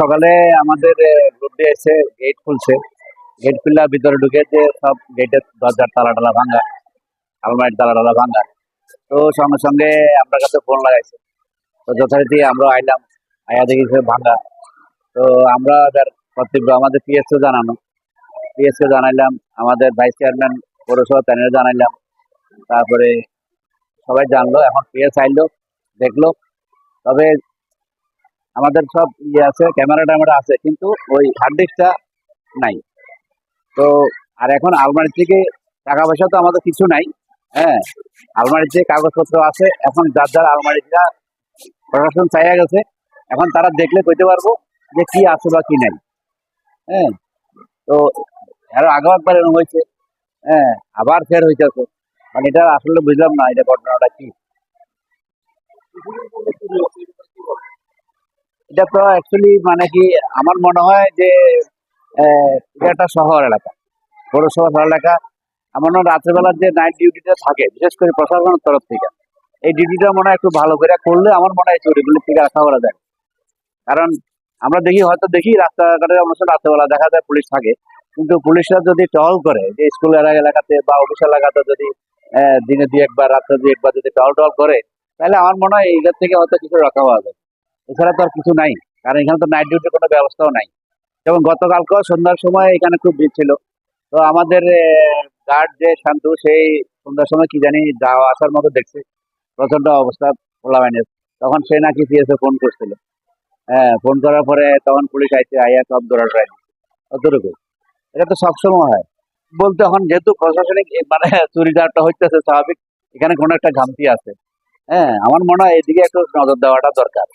সকালে আমাদের গ্রুপ দিয়ে এসে গেট খুলছে। গেট খুললে ভিতরে ঢুকে যে সব গেটের দরজার তালা টালা ভাঙা আলমারির তালা টালা ভাঙা তো সঙ্গে সঙ্গে আমরা কাছে ফোন লাগাইছে। তো যথারীতি আমরা আইলাম, আয়া দেখি ভাঙা তো আমরা এবার কর্তব্য, আমাদের পিএসকে জানানো। পিএসকে জানাইলাম, আমাদের ভাইস চেয়ারম্যান পৌরসভা প্যানেল জানাইলাম। তারপরে সবাই জানলো, এখন পিএস আইলো, দেখল। তবে আমাদের সব ইয়ে আছে ক্যামেরা ট্যামেরা আছে, কিন্তু ওই হার্ড ডিস্কটা নাই। তো, আর এখন আলমারি থেকে টাকা পয়সা তো আমাদের কিছু নাই হ্যাঁ। আলমারিতে কাগজপত্র আছে, এখন যার যার আলমারিটা প্রশাসন চাইয়া গেছে, এখন তারা দেখলে কইতে পারব যে কি আছে বা কি নাই হ্যাঁ। তো, আরও আগেও একবার এরকম হয়েছে হ্যাঁ আবার ফের হইতেছে। মানে এটা আসলে বুঝলাম না, এটা ঘটনাটা কি। এটা তো অ্যাকচুয়ালি মানে কি আমার মনে হয় যে এটা একটা শহর এলাকা, পৌরসভা শহর এলাকা। আমার মনে হয় রাত্রেবেলার যে নাইট ডিউটিটা থাকে, বিশেষ করে প্রশাসনের তরফ থেকে, এই ডিউটিটা মনে হয় একটু ভালো করে করলে আমার মনে হয় চুরিগুলো থেকে রক্ষা করা যায়। কারণ আমরা দেখি, হয়তো দেখি রাস্তাঘাটে অবশ্য রাত্রেবেলা দেখা যায় পুলিশ থাকে, কিন্তু পুলিশরা যদি টহল করে, যে স্কুল এলাকাতে বা অফিস এলাকাতে যদি দিনে দুই একবার, রাত্রে দুই একবার যদি টহল টহল করে, তাহলে আমার মনে হয় এইটার থেকে হয়তো কিছু রক্ষা পাওয়া যায়। এছাড়া তো আর কিছু নাই, কারণ এখানে তো নাইট ডিউটির কোনো ব্যবস্থাও নাই। যেমন গতকালকেও সন্ধ্যার সময় এখানে খুব ভিড় ছিল। তো আমাদের গার্ড যে শান্তু, সেই সন্ধ্যার সময় কি জানি যাওয়া আসার মতো দেখছে। প্রচণ্ড অবস্থা পোলাবাইনের তখন সে নাকি পিএসএ ফোন করছিল। হ্যাঁ ফোন করার পরে তখন পুলিশ আইছে, আইয়া সব দৌড়া ট্রাই অতটুকু। এটা তো সবসময় হয়। বলতে এখন যেহেতু প্রশাসনিক মানে চুরিদারটা হইতেছে স্বাভাবিক, এখানে কোনো একটা ঘামতি আছে। হ্যাঁ আমার মনে হয় এদিকে একটু নজর দেওয়াটা দরকার।